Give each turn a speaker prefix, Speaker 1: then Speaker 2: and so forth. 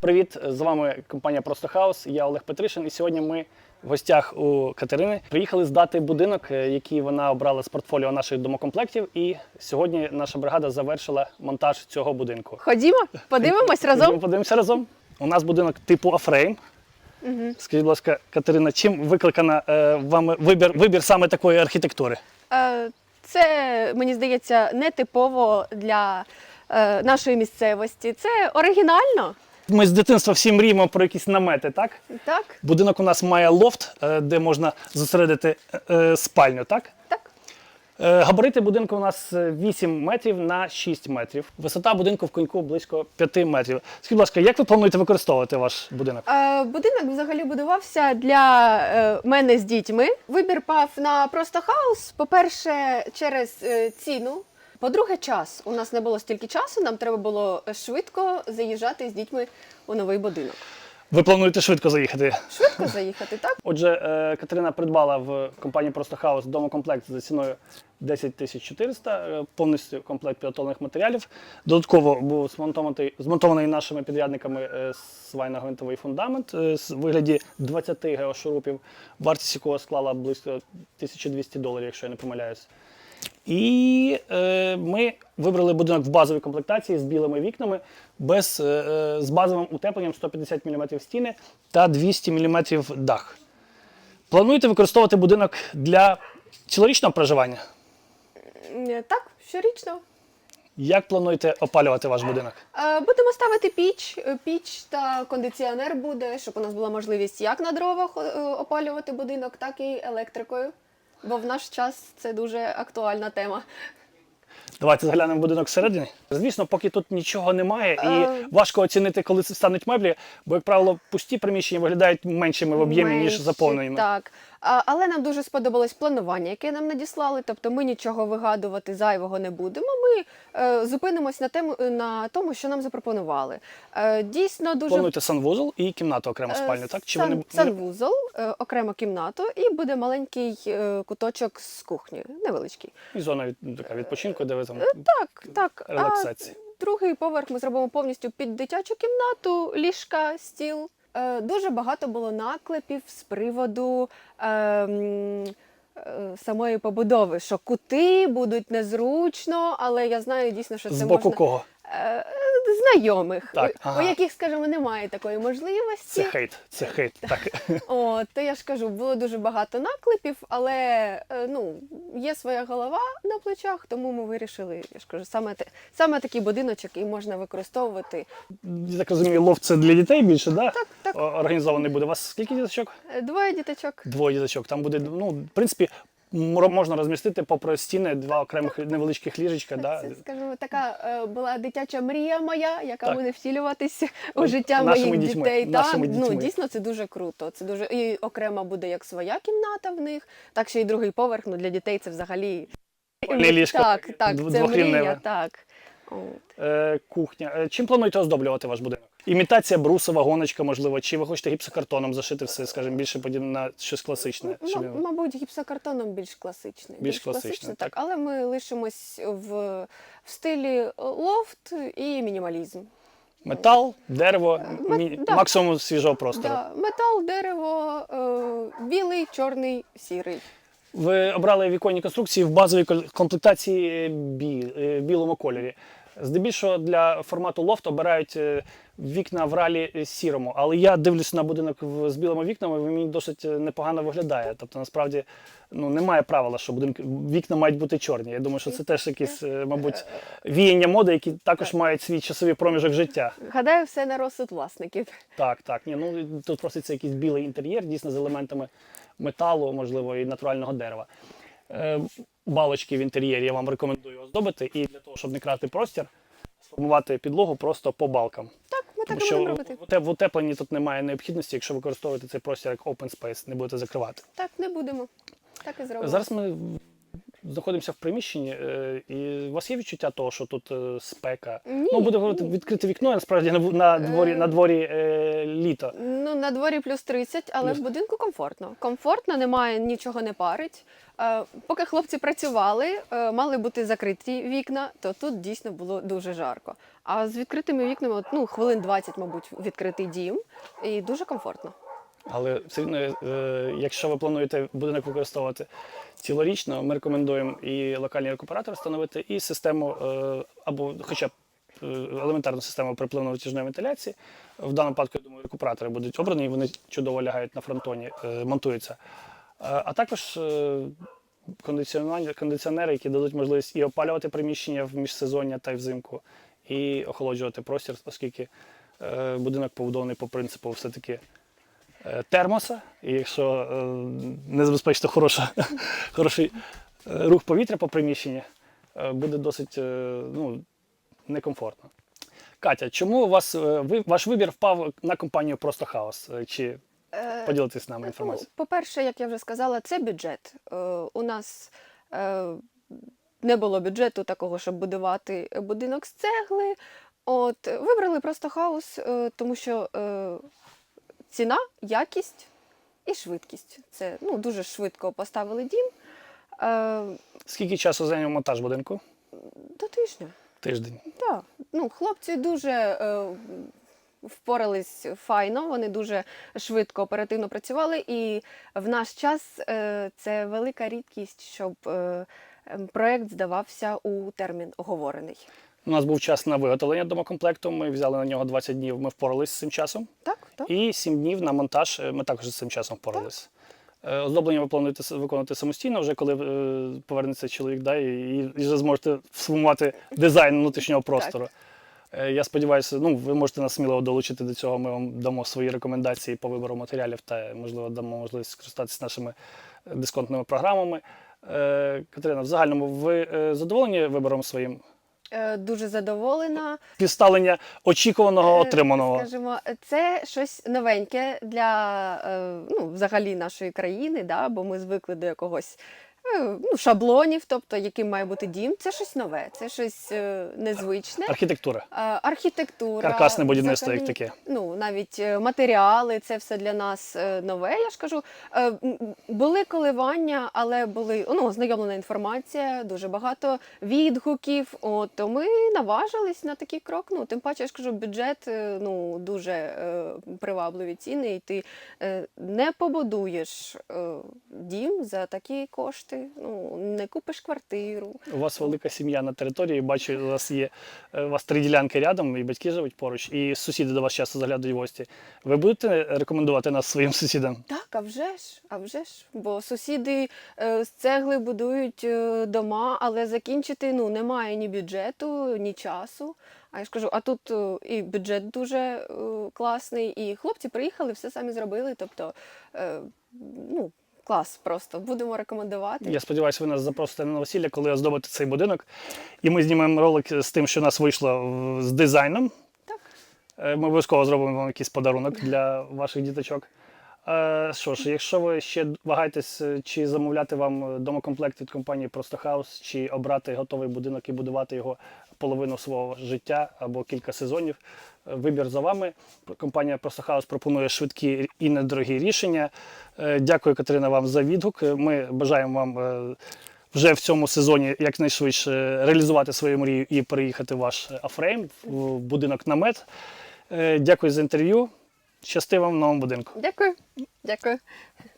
Speaker 1: Привіт, з вами компанія Просто Хаус. Я Олег Петришин. І сьогодні ми в гостях у Катерини. Приїхали здати будинок, е, який вона обрала з портфоліо наших домокомплектів. І сьогодні наша бригада завершила монтаж цього будинку.
Speaker 2: Ходімо, подивимось разом.
Speaker 1: Подивимося разом. У нас будинок типу Афрейм. Скажіть, будь ласка, Катерина, чим викликана е, вами вибір, вибір саме такої архітектури?
Speaker 2: Е, Це, мені здається, не типово для е, нашої місцевості. Це оригінально.
Speaker 1: Ми з дитинства всі мріємо про якісь намети, так?
Speaker 2: Так,
Speaker 1: Будинок у нас має лофт, е, де можна зосередити е, спальню, так?
Speaker 2: так.
Speaker 1: Е, Габарити будинку у нас е, 8 метрів на 6 метрів. Висота будинку в коньку близько 5 метрів. Скажіть, будь ласка, як ви плануєте використовувати ваш будинок?
Speaker 2: Е, Будинок взагалі будувався для е, мене з дітьми. Вибір пав на просто хаус. По-перше, через е, ціну. По-друге, час. У нас не було стільки часу, нам треба було швидко заїжджати з дітьми у новий будинок.
Speaker 1: Ви плануєте швидко заїхати?
Speaker 2: Швидко заїхати, так?
Speaker 1: Отже, е, Катерина придбала в компанії Просто Хаус домокомплект за ціною 10 тисяч 400, е, повністю комплект підготовлених матеріалів. Додатково був змонтований, змонтований нашими підрядниками е, свайно-гвинтовий фундамент е, з вигляді 20 геошурупів, вартість якого склала близько 1200 доларів, якщо я не помиляюсь. І е, ми вибрали будинок в базовій комплектації з білими вікнами, без, е, е, з базовим утепленням 150 мм стіни та 200 мм дах. Плануєте використовувати будинок для цілорічного проживання?
Speaker 2: Е, Так, щорічно.
Speaker 1: Як плануєте опалювати ваш будинок?
Speaker 2: Е, Будемо ставити піч. Піч та кондиціонер буде, щоб у нас була можливість як на дровах е, опалювати будинок, так і електрикою. Бо в наш час це дуже актуальна тема.
Speaker 1: Давайте заглянемо в будинок всередині. Звісно, поки тут нічого немає, і
Speaker 2: Е.
Speaker 1: важко оцінити, коли це стануть меблі, бо, як правило, пусті приміщення виглядають меншими в об'ємі, ніж заповненими.
Speaker 2: Так. Але нам дуже сподобалось планування, яке нам надіслали. Тобто ми нічого вигадувати зайвого не будемо. Ми е, зупинимось на тему на тому, що нам запропонували. Е, дійсно, дуже
Speaker 1: Плануєте санвузол і кімнату окремо
Speaker 2: Е,
Speaker 1: спальню, так? Чи
Speaker 2: сан,
Speaker 1: вони
Speaker 2: санвузол, е, окремо кімнату, і буде маленький е, куточок з кухні, невеличкий.
Speaker 1: і зона від, ну, така відпочинку, де ви там
Speaker 2: Так, так.
Speaker 1: релаксації?
Speaker 2: А другий поверх ми зробимо повністю під дитячу кімнату, ліжка, стіл. Е, дуже багато було наклепів з приводу. Е, е, Самої побудови, що кути будуть незручно, але я знаю дійсно, що це
Speaker 1: З боку
Speaker 2: можна
Speaker 1: кого?
Speaker 2: Знайомих,
Speaker 1: Так,
Speaker 2: у,
Speaker 1: ага.
Speaker 2: у яких, скажімо, немає такої можливості.
Speaker 1: Це хейт, це хейт. Так.
Speaker 2: О, то я ж кажу, було дуже багато наклепів, але е, ну, є своя голова на плечах, тому ми вирішили, я ж кажу, саме, те, саме такий будиночок і можна використовувати.
Speaker 1: Я так розумію, лофт це для дітей більше, да?
Speaker 2: Так, так.
Speaker 1: Організований буде. У вас скільки діточок?
Speaker 2: Е, Двоє діточок.
Speaker 1: Двоє діточок. Там буде, ну, в принципі, можна розмістити попри стіни два окремих невеличких ліжечка. Да?
Speaker 2: Це, скажімо, така е, була дитяча мрія моя, яка
Speaker 1: Так.
Speaker 2: буде втілюватися у життя
Speaker 1: нашими
Speaker 2: моїх
Speaker 1: дітьми,
Speaker 2: дітей. Так,
Speaker 1: нашими
Speaker 2: ну
Speaker 1: дітьми.
Speaker 2: дійсно це дуже круто. Це дуже і окремо буде як своя кімната в них, так ще й другий поверх. Ну для дітей це взагалі
Speaker 1: ліжко
Speaker 2: Так, так,
Speaker 1: дв-
Speaker 2: це
Speaker 1: двохрівневе.
Speaker 2: мрія, так.
Speaker 1: Е, кухня. Е, Чим плануєте оздоблювати ваш будинок? Імітація брусова, гоночка, можливо, чи ви хочете гіпсокартоном зашити все, скажімо, більше подібне на щось класичне?
Speaker 2: М-
Speaker 1: щоб він-
Speaker 2: Мабуть, гіпсокартоном більш класичний.
Speaker 1: Більш класичний, так.
Speaker 2: Але ми лишимось в, в стилі лофт і мінімалізм.
Speaker 1: Метал, дерево,
Speaker 2: Мет-
Speaker 1: мі-
Speaker 2: да.
Speaker 1: максимум свіжого простору.
Speaker 2: Да, метал, дерево, е, білий, чорний, сірий.
Speaker 1: Ви обрали віконні конструкції в базовій кол- комплектації бі- е, білому кольорі. Здебільшого для формату лофт обирають е, вікна в ралі сірому, але я дивлюся на будинок з білими вікнами, він мені досить е, непогано виглядає. Тобто, насправді, ну немає правила, що будинки вікна мають бути чорні. Я думаю, що це теж якісь, е, мабуть, віяння моди, які також мають свій часовий проміжок життя.
Speaker 2: Гадаю, все на розсуд власників.
Speaker 1: Так, так. Ні, ну тут проситься якийсь білий інтер'єр, дійсно з елементами металу, можливо, і натурального дерева. Е, балочки в інтер'єрі я вам рекомендую оздобити. І для того, щоб не крати простір, сформувати підлогу просто по балкам.
Speaker 2: Так, ми так
Speaker 1: Тому що
Speaker 2: будемо робити.
Speaker 1: в в утепленні тут немає необхідності, якщо використовувати цей простір як open space, не будете закривати.
Speaker 2: Так, не будемо. Так і зробимо.
Speaker 1: Зараз ми знаходимося в приміщенні, е, і у вас є відчуття того, що тут е, спека?
Speaker 2: Ні,
Speaker 1: ну, буде говорити, відкрити вікно, а насправді на, ву- на дворі, на дворі е, літо.
Speaker 2: Ну, на дворі плюс 30, але в будинку комфортно. Комфортно, немає, нічого не парить. Е, поки хлопці працювали, е, мали бути закриті вікна, то тут дійсно було дуже жарко. А з відкритими вікнами, от, ну, хвилин 20, мабуть, відкритий дім, і дуже комфортно.
Speaker 1: Але все одно, е, якщо ви плануєте будинок використовувати цілорічно, ми рекомендуємо і локальний рекуператор встановити, і систему е, або хоча б е, елементарну систему припливно-витяжної вентиляції. В даному випадку, я думаю, рекуператори будуть обрані, і вони чудово лягають на фронтоні, е, монтуються. А також кондиціонери, які дадуть можливість і опалювати приміщення в міжсезоння та й взимку, і охолоджувати простір, оскільки будинок побудований по принципу все-таки термоса, і якщо е, не забезпечити хороший е, рух повітря по приміщенню, е, буде досить е, ну, некомфортно. Катя, чому у вас, е, ви, ваш вибір впав на компанію Просто Хаос? Е, Чи
Speaker 2: Е,
Speaker 1: поділитись з нами
Speaker 2: Ну,
Speaker 1: інформацією?
Speaker 2: По-перше, як я вже сказала, це бюджет. Е, у нас е, не було бюджету такого, щоб будувати будинок з цегли. От, вибрали просто хаус, е, тому що е, ціна, якість і швидкість. Це ну, дуже швидко поставили дім. Е,
Speaker 1: Скільки часу зайняв монтаж будинку?
Speaker 2: до тижня.
Speaker 1: Тиждень.
Speaker 2: Так, ну, хлопці дуже е, впорались файно, вони дуже швидко, оперативно працювали, і в наш час е, це велика рідкість, щоб е, проект здавався у термін оговорений.
Speaker 1: У нас був час на виготовлення домокомплекту. Ми взяли на нього 20 днів. Ми впоралися з цим часом.
Speaker 2: Так, так.
Speaker 1: І 7 днів на монтаж е, ми також з цим часом впоралися. Е, Оздоблення ви плануєте виконувати самостійно, вже коли е, повернеться чоловік, да, і, і вже зможете сформувати дизайн внутрішнього простору. Е, Я сподіваюся, ну, ви можете нас сміливо долучити до цього. Ми вам дамо свої рекомендації по вибору матеріалів та, можливо, дамо можливість скористатися нашими дисконтними програмами. Е, Катерина, в загальному ви е, задоволені вибором своїм?
Speaker 2: Е, дуже задоволена.
Speaker 1: Співставлення очікуваного
Speaker 2: Е,
Speaker 1: отриманого.
Speaker 2: Скажімо, це щось новеньке для е, ну, взагалі нашої країни, да, бо ми звикли до якогось ну, шаблонів, тобто яким має бути дім. Це щось нове, це щось е, незвичне.
Speaker 1: Архітектура.
Speaker 2: Е, Архітектура,
Speaker 1: Каркасне будівництво, як таке.
Speaker 2: Ну навіть е, матеріали, це все для нас е, нове. Я ж кажу, Е, були коливання, але були ну, ознайомлена інформація, дуже багато відгуків. От то ми наважились на такий крок. Ну тим паче, я ж кажу, бюджет е, ну дуже е, привабливі ціни, і ти е, не побудуєш е, дім за такі кошти. Ну не купиш квартиру.
Speaker 1: У вас велика сім'я на території. Бачу, у вас є е, у вас три ділянки рядом, і батьки живуть поруч, і сусіди до вас часто заглядають в гості. Ви будете рекомендувати нас своїм сусідам?
Speaker 2: Так, а вже ж, а вже ж. Бо сусіди е, з цегли будують е, дома, але закінчити ну, немає ні бюджету, ні часу. А я ж кажу, а тут і бюджет дуже класний, і хлопці приїхали, все самі зробили. Тобто, ну, клас просто. Будемо рекомендувати.
Speaker 1: Я сподіваюся, ви нас запросите на весілля, коли оздобите цей будинок. І ми знімемо ролик з тим, що у нас вийшло з дизайном.
Speaker 2: Так.
Speaker 1: Е, Ми обов'язково зробимо вам якийсь подарунок для ваших діточок. Е, Що ж, якщо ви ще вагаєтесь, е, чи замовляти вам домокомплект від компанії Просто Хаус, чи обрати готовий будинок і будувати його половину свого життя або кілька сезонів, е, вибір за вами. Компанія Просто Хаус пропонує швидкі і недорогі рішення. Е, Дякую, Катерина, вам за відгук. Ми бажаємо вам. е, Вже в цьому сезоні якнайшвидше реалізувати свою мрію і переїхати в ваш Афрейм, в будинок намет. Дякую за інтерв'ю. Щасти вам в новому будинку.
Speaker 2: Дякую. Дякую.